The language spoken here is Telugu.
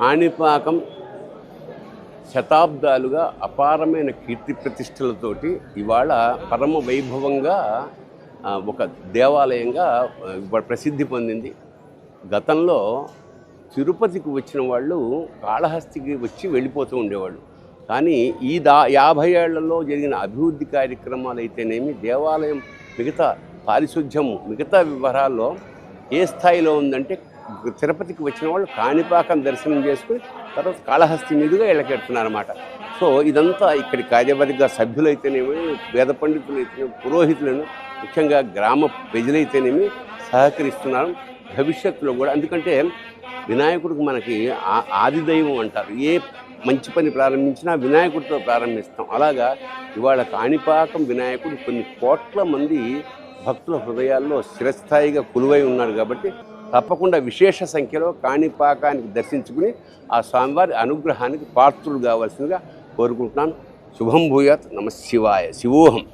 కాణిపాకం శతాబ్దాలుగా అపారమైన కీర్తి ప్రతిష్టలతోటి ఇవాళ పరమ వైభవంగా ఒక దేవాలయంగా ప్రసిద్ధి పొందింది. గతంలో తిరుపతికి వచ్చిన వాళ్ళు కాళహస్తికి వచ్చి వెళ్ళిపోతూ ఉండేవాళ్ళు. కానీ ఈ దా యాభై ఏళ్ళలో జరిగిన అభివృద్ధి కార్యక్రమాలు అయితేనేమి దేవాలయం మిగతా పారిశుధ్యం మిగతా వివరాల్లో ఏ స్థాయిలో ఉందంటే తిరుపతికి వచ్చిన వాళ్ళు కాణిపాకం దర్శనం చేసుకుని తర్వాత కాళహస్తి మీదుగా ఇళ్ళకెడుతున్నారన్నమాట. సో ఇదంతా ఇక్కడి కార్యవర్గ సభ్యులైతేనేమి వేద పండితులైతేనేమి పురోహితులను ముఖ్యంగా గ్రామ ప్రజలైతేనేమి సహకరిస్తున్నారు. భవిష్యత్తులో కూడా ఎందుకంటే వినాయకుడికి మనకి ఆ- ఆది దైవం అంటారు. ఏ మంచి పని ప్రారంభించినా వినాయకుడితో ప్రారంభిస్తాం. అలాగా ఇవాళ కాణిపాకం వినాయకుడు కొన్ని కోట్ల మంది భక్తుల హృదయాల్లో స్థిరస్థాయిగా కొలువై ఉన్నాడు కాబట్టి తప్పకుండా విశేష సంఖ్యలో కాణిపాకానికి దర్శించుకుని ఆ స్వామివారి అనుగ్రహానికి పాత్రులు కావాల్సిందిగా కోరుకుంటున్నాను. శుభం భూయాత్. నమశివాయ శివోహం.